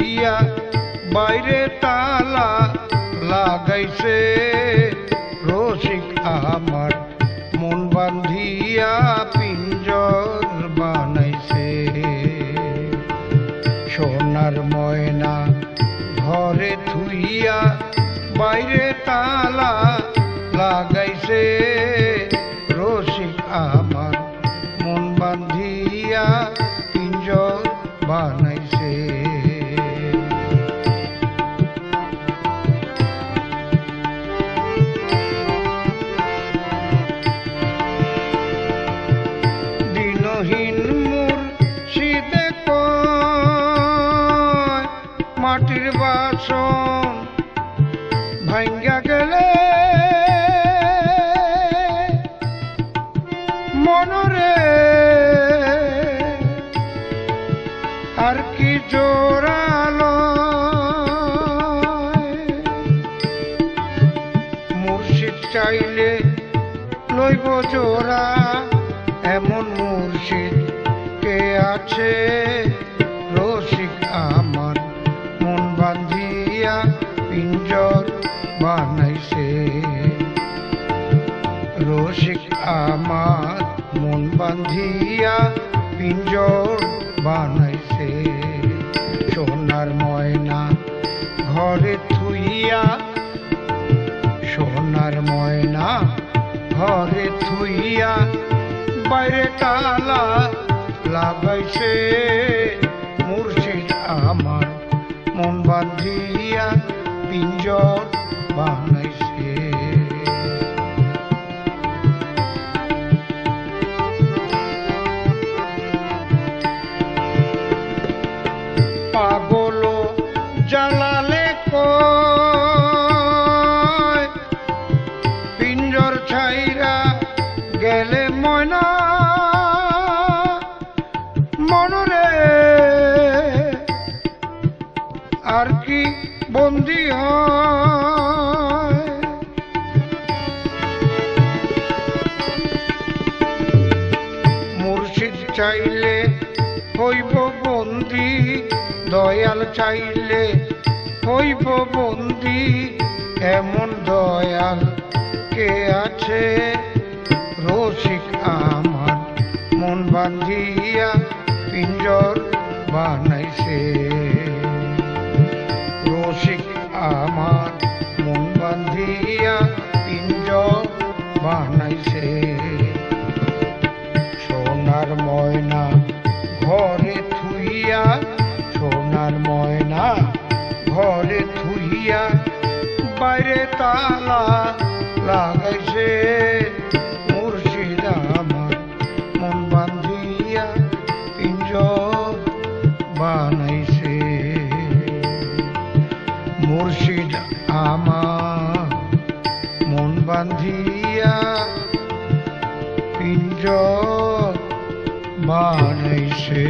থুইয়া বাইরে তালা লাগাইছে। রসিক আমার মন বান্ধিয়া পিঞ্জর বানাইছে। সোনার ময়না ঘরে থুইয়া বাইরে তালা লাগাইছে। রসিক আমার মন বান্ধিয়া পিঞ্জর বানাইছে। মাটির বাসন ভাঙ্গা গেলে মনরে আর কি জোরালো মুর্শিদ চাইলে লইব জোড়া এমন মুর্শিদ আছে রসিক আমার। মন বান্ধিয়া পিঞ্জর বানাইছে। রসিক আমার মন বান্ধিয়া পিঞ্জর বানাইছে। সোনার ময়না ঘরে থুইয়া, সোনার ময়না ঘরে থুইয়া, বাইরে তালা লাগাইছে মুর্শিদ আমার। মন বান্ধিয়া পিঞ্জর বানাইছে মনরে। আর কি বন্দি হয়? মুর্শিদ চাইলে হইব বন্দি, দয়াল চাইলে হইব বন্দি, এমন দয়াল কে আছে? রসিক আমার মন বান্ধিয়া পিঞ্জর বানাইছে। রসিক আমার মন বান্ধিয়া পিঞ্জর বানাইছে। সোনার ময়না ঘরে থুইয়া, সোনার ময়না ঘরে থুইয়া, বাইরে তালা লাগাইছে পিঞ্জর বানাইছে